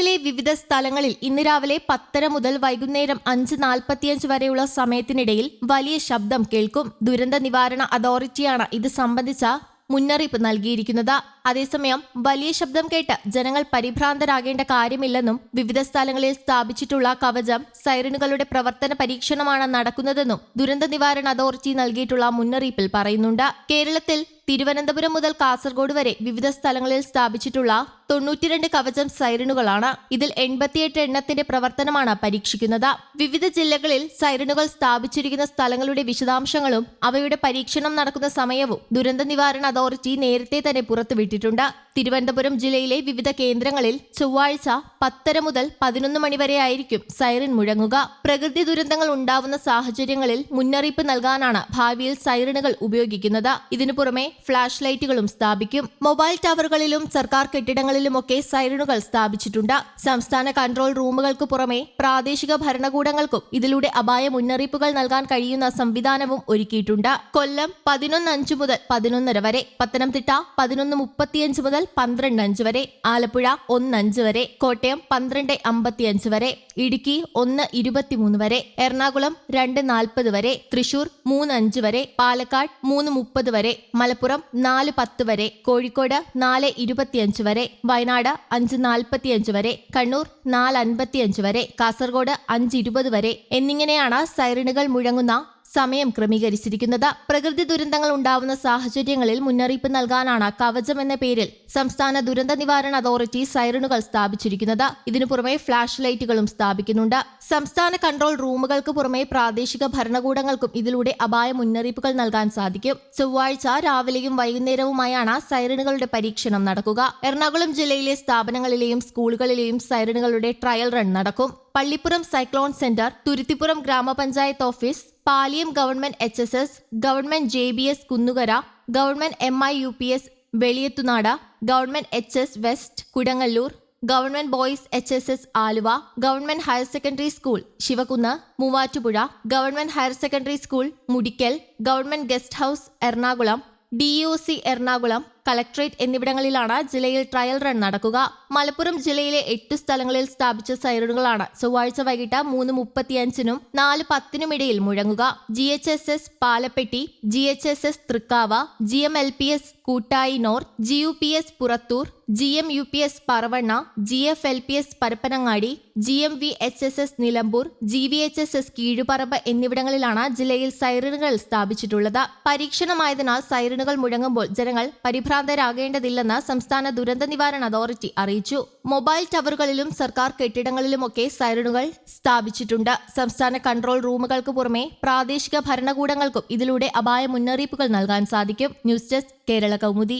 കേരളത്തിലെ വിവിധ സ്ഥലങ്ങളിൽ ഇന്ന് രാവിലെ പത്തര മുതൽ വൈകുന്നേരം അഞ്ച് നാൽപ്പത്തിയഞ്ച് വരെയുള്ള സമയത്തിനിടയിൽ വലിയ ശബ്ദം കേൾക്കും. ദുരന്ത നിവാരണ അതോറിറ്റിയാണ് ഇത് സംബന്ധിച്ച മുന്നറിയിപ്പ് നൽകിയിരിക്കുന്നത്. അതേസമയം വലിയ ശബ്ദം കേട്ട് ജനങ്ങൾ പരിഭ്രാന്തരാകേണ്ട കാര്യമില്ലെന്നും വിവിധ സ്ഥലങ്ങളിൽ സ്ഥാപിച്ചിട്ടുള്ള കവചം സൈറനുകളുടെ പ്രവർത്തന പരീക്ഷണമാണ് നടക്കുന്നതെന്നും ദുരന്ത നിവാരണ അതോറിറ്റി നൽകിയിട്ടുള്ള മുന്നറിയിപ്പിൽ പറയുന്നുണ്ട്. കേരളത്തിൽ തിരുവനന്തപുരം മുതൽ കാസർഗോഡ് വരെ വിവിധ സ്ഥലങ്ങളിൽ സ്ഥാപിച്ചിട്ടുള്ള തൊണ്ണൂറ്റിരണ്ട് കവചം സൈറനുകളാണ് ഇതിൽ എൺപത്തിയെട്ട് എണ്ണത്തിന്റെ പ്രവർത്തനമാണ് പരീക്ഷിക്കുന്നത്. വിവിധ ജില്ലകളിൽ സൈറനുകൾ സ്ഥാപിച്ചിരിക്കുന്ന സ്ഥലങ്ങളുടെ വിശദാംശങ്ങളും അവയുടെ പരീക്ഷണം നടക്കുന്ന സമയവും ദുരന്ത നിവാരണ അതോറിറ്റി നേരത്തെ തന്നെ പുറത്തുവിട്ടിട്ടുണ്ട് തിരുവനന്തപുരം ജില്ലയിലെ വിവിധ കേന്ദ്രങ്ങളിൽ ചൊവ്വാഴ്ച പത്തര മുതൽ പതിനൊന്ന് മണിവരെയായിരിക്കും സൈറൻ മുഴങ്ങുക. പ്രകൃതി ദുരന്തങ്ങൾ ഉണ്ടാവുന്ന സാഹചര്യങ്ങളിൽ മുന്നറിയിപ്പ് നൽകാനാണ് ഭാവിയിൽ സൈറിനുകൾ ഉപയോഗിക്കുന്നത്. ഇതിനു പുറമെ ഫ്ലാഷ് ലൈറ്റുകളും സ്ഥാപിക്കും. മൊബൈൽ ടവറുകളിലും സർക്കാർ കെട്ടിടങ്ങളിലുമൊക്കെ സൈറിനുകൾ സ്ഥാപിച്ചിട്ടുണ്ട്. സംസ്ഥാന കൺട്രോൾ റൂമുകൾക്ക് പുറമെ പ്രാദേശിക ഭരണകൂടങ്ങൾക്കും ഇതിലൂടെ അപായ മുന്നറിയിപ്പുകൾ നൽകാൻ കഴിയുന്ന സംവിധാനവും ഒരുക്കിയിട്ടുണ്ട്. കൊല്ലം പതിനൊന്ന് അഞ്ച് മുതൽ പതിനൊന്നര വരെ. പത്തനംതിട്ട പതിനൊന്ന് മുപ്പത്തിയഞ്ച് മുതൽ പന്ത്രണ്ട് അഞ്ച് വരെ. ആലപ്പുഴ ഒന്ന് അഞ്ച് വരെ. കോട്ടയം പന്ത്രണ്ട് അമ്പത്തിയഞ്ച് വരെ. ഇടുക്കി ഒന്ന് ഇരുപത്തിമൂന്ന് വരെ. എറണാകുളം രണ്ട് നാൽപ്പത് വരെ. തൃശൂർ മൂന്ന് അഞ്ച് വരെ. പാലക്കാട് മൂന്ന് മുപ്പത് വരെ. മലപ്പുറം നാല് പത്ത് വരെ. കോഴിക്കോട് നാല് ഇരുപത്തിയഞ്ച് വരെ. വയനാട് അഞ്ച് നാൽപ്പത്തിയഞ്ച് വരെ. കണ്ണൂർ നാല് അൻപത്തിയഞ്ച് വരെ. കാസർഗോഡ് അഞ്ച് ഇരുപത് വരെ. എന്നിങ്ങനെയാണ് സൈറണുകൾ മുഴങ്ങുന്ന സമയം ക്രമീകരിച്ചിരിക്കുന്നത്. പ്രകൃതി ദുരന്തങ്ങൾ ഉണ്ടാവുന്ന സാഹചര്യങ്ങളിൽ മുന്നറിയിപ്പ് നൽകാനാണ് കവചം എന്ന പേരിൽ സംസ്ഥാന ദുരന്ത നിവാരണ അതോറിറ്റി സൈറണുകൾ സ്ഥാപിച്ചിരിക്കുന്നത്. ഇതിനു പുറമെ ഫ്ലാഷ് ലൈറ്റുകളും സ്ഥാപിക്കുന്നുണ്ട്. സംസ്ഥാന കൺട്രോൾ റൂമുകൾക്ക് പുറമെ പ്രാദേശിക ഭരണകൂടങ്ങൾക്കും ഇതിലൂടെ അപായ മുന്നറിയിപ്പുകൾ നൽകാൻ സാധിക്കും. ചൊവ്വാഴ്ച രാവിലെയും വൈകുന്നേരവുമായാണ് സൈറണുകളുടെ പരീക്ഷണം നടക്കുക. എറണാകുളം ജില്ലയിലെ സ്ഥാപനങ്ങളിലെയും സ്കൂളുകളിലെയും സൈറണുകളുടെ ട്രയൽ റൺ നടക്കും. Pallippuram cyclone centre Thuruthipuram gramapanchayat office Paliyam government H S S government J B S Kunnukara government M I U P S Veliyathunad government H S West Kodungallur government boys H S S Aluva government higher secondary school Sivakunnu Muvattupuzha government higher secondary school Mudickal government guest house Ernakulam D Ernakulam collectorate എന്നിവിടങ്ങളിലാണ് ജില്ലയിൽ trial run നടക്കുക. മലപ്പുറം ജില്ലയിലെ എട്ട് സ്ഥലങ്ങളിൽ സ്ഥാപിച്ച സൈറണുകളാണ് ചൊവ്വാഴ്ച വൈകിട്ട് മൂന്ന് മുപ്പത്തിയഞ്ചിനും നാല് പത്തിനും ഇടയിൽ മുഴങ്ങുക. G H S S Palappetty G H S S Thrikkavu G M L P S Koottayi north G U P S Purathur G M U P S Paravanna G F L P S Parappanangadi G M V H S S Nilambur G V H S S Keezhuparamba എന്നിവിടങ്ങളിലാണ് ജില്ലയിൽ സൈറണുകൾ സ്ഥാപിച്ചിട്ടുള്ളത്. പരീക്ഷണമായതിനാൽ സൈറണുകൾ മുഴങ്ങുമ്പോൾ ജനങ്ങൾ പരിഭ്രാന്തരാകേണ്ടതില്ലെന്ന് സംസ്ഥാന ദുരന്ത നിവാരണ authority അറിയിച്ചു. Mobile ടവറുകളിലും സർക്കാർ കെട്ടിടങ്ങളിലുമൊക്കെ സൈറണുകൾ സ്ഥാപിച്ചിട്ടുണ്ട്. സംസ്ഥാന കൺട്രോൾ റൂമുകൾക്ക് പുറമെ പ്രാദേശിക ഭരണകൂടങ്ങൾക്കും ഇതിലൂടെ അപായ മുന്നറിയിപ്പുകൾ നൽകാൻ സാധിക്കും. News desk Kerala Kaumudi.